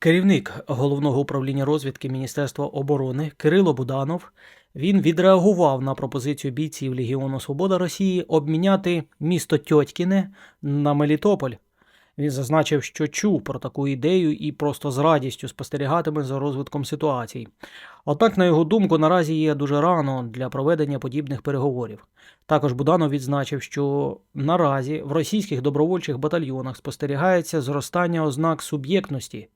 Керівник головного управління розвідки Міністерства оборони Кирило Буданов він відреагував на пропозицію бійців Легіону Свобода Росії обміняти місто Тьотькіне на Мелітополь. Він зазначив, що чув про таку ідею і просто з радістю спостерігатиме за розвитком ситуацій. Однак, на його думку, наразі є дуже рано для проведення подібних переговорів. Також Буданов відзначив, що наразі в російських добровольчих батальйонах спостерігається зростання ознак суб'єктності.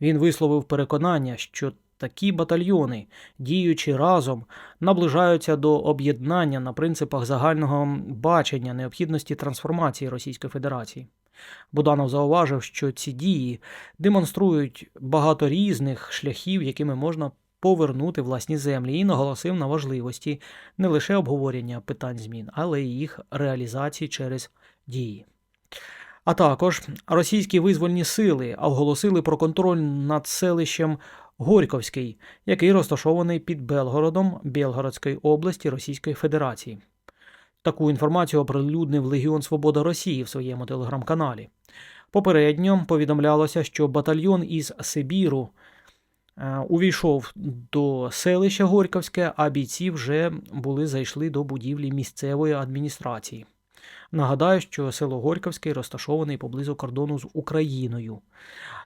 Він висловив переконання, що такі батальйони, діючи разом, наближаються до об'єднання на принципах загального бачення необхідності трансформації Російської Федерації. Буданов зауважив, що ці дії демонструють багато різних шляхів, якими можна повернути власні землі, і наголосив на важливості не лише обговорення питань змін, але й їх реалізації через дії. А також російські визвольні сили оголосили про контроль над селищем Горьковський, який розташований під Белгородом Білгородської області Російської Федерації. Таку інформацію оприлюднив Легіон Свобода Росії в своєму телеграм-каналі. Попередньо повідомлялося, що батальйон із Сибіру е, увійшов до селища Горьковське, а бійці вже були зайшли до будівлі місцевої адміністрації. Нагадаю, що село Горьковське розташований поблизу кордону з Україною,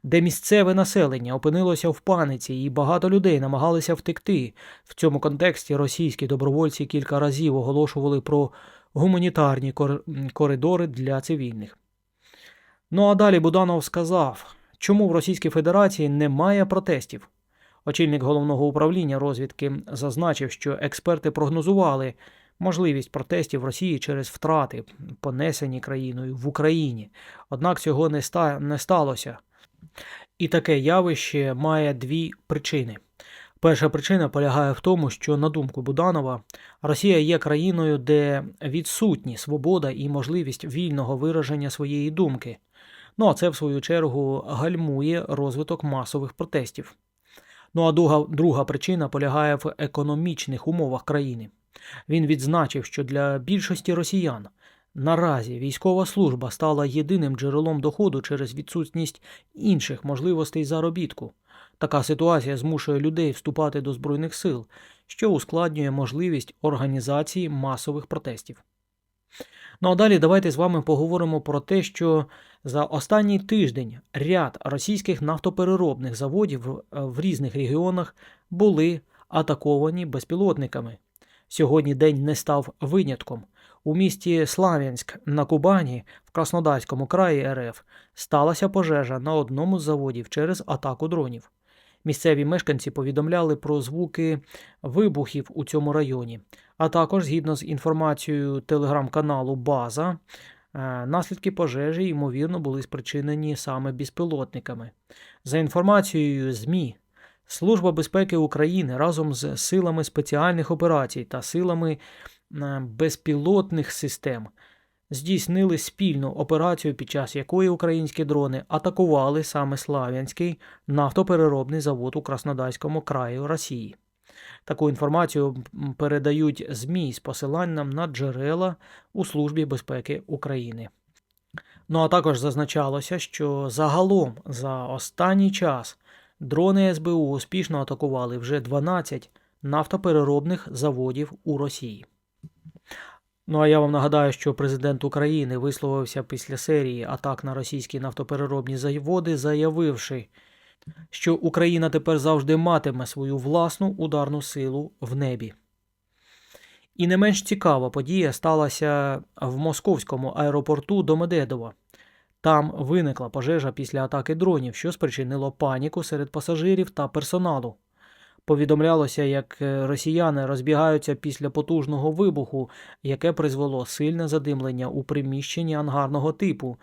де місцеве населення опинилося в паниці, і багато людей намагалися втекти. В цьому контексті російські добровольці кілька разів оголошували про гуманітарні кор- коридори для цивільних. Ну а далі Буданов сказав, чому в Російській Федерації немає протестів. Очільник головного управління розвідки зазначив, що експерти прогнозували можливість протестів в Росії через втрати, понесені країною в Україні. Однак цього не, ста... не сталося. І таке явище має дві причини. Перша причина полягає в тому, що, на думку Буданова, Росія є країною, де відсутні свобода і можливість вільного вираження своєї думки. Ну а це, в свою чергу, гальмує розвиток масових протестів. Ну а друга, друга причина полягає в економічних умовах країни. Він відзначив, що для більшості росіян наразі військова служба стала єдиним джерелом доходу через відсутність інших можливостей заробітку. Така ситуація змушує людей вступати до Збройних сил, що ускладнює можливість організації масових протестів. Ну а далі давайте з вами поговоримо про те, що за останній тиждень ряд російських нафтопереробних заводів в- різних регіонах були атаковані безпілотниками. Сьогодні день не став винятком. У місті Слав'янськ на Кубані в Краснодарському краї РФ сталася пожежа на одному з заводів через атаку дронів. Місцеві мешканці повідомляли про звуки вибухів у цьому районі, а також, згідно з інформацією телеграм-каналу База, е, наслідки пожежі, ймовірно, були спричинені саме безпілотниками. За інформацією ЗМІ, Служба безпеки України разом з силами спеціальних операцій та силами е, безпілотних систем здійснили спільну операцію, під час якої українські дрони атакували саме Слав'янський нафтопереробний завод у Краснодарському краї Росії. Таку інформацію передають ЗМІ з посиланням на джерела у Службі безпеки України. Ну а також зазначалося, що загалом за останній час дрони СБУ успішно атакували вже 12 нафтопереробних заводів у Росії. Ну а я вам нагадаю, що президент України висловився після серії атак на російські нафтопереробні заводи, заявивши, що Україна тепер завжди матиме свою власну ударну силу в небі. І не менш цікава подія сталася в московському аеропорту Домодедово. Там виникла пожежа після атаки дронів, що спричинило паніку серед пасажирів та персоналу. Повідомлялося, як е, росіяни розбігаються після потужного вибуху, яке призвело сильне задимлення у приміщенні ангарного типу.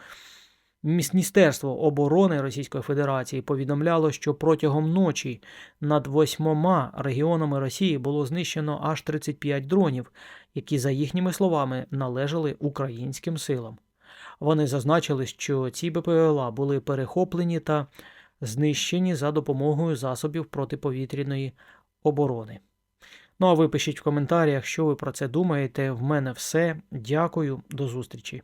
Міністерство оборони Російської Федерації повідомляло, що протягом ночі над восьмома регіонами Росії було знищено аж 35 дронів, які, за їхніми словами, належали українським силам. Вони зазначили, що ці БПЛА були перехоплені та знищені за допомогою засобів протиповітряної оборони. Ну а ви пишіть в коментарях, що ви про це думаєте. В мене все. Дякую, до зустрічі.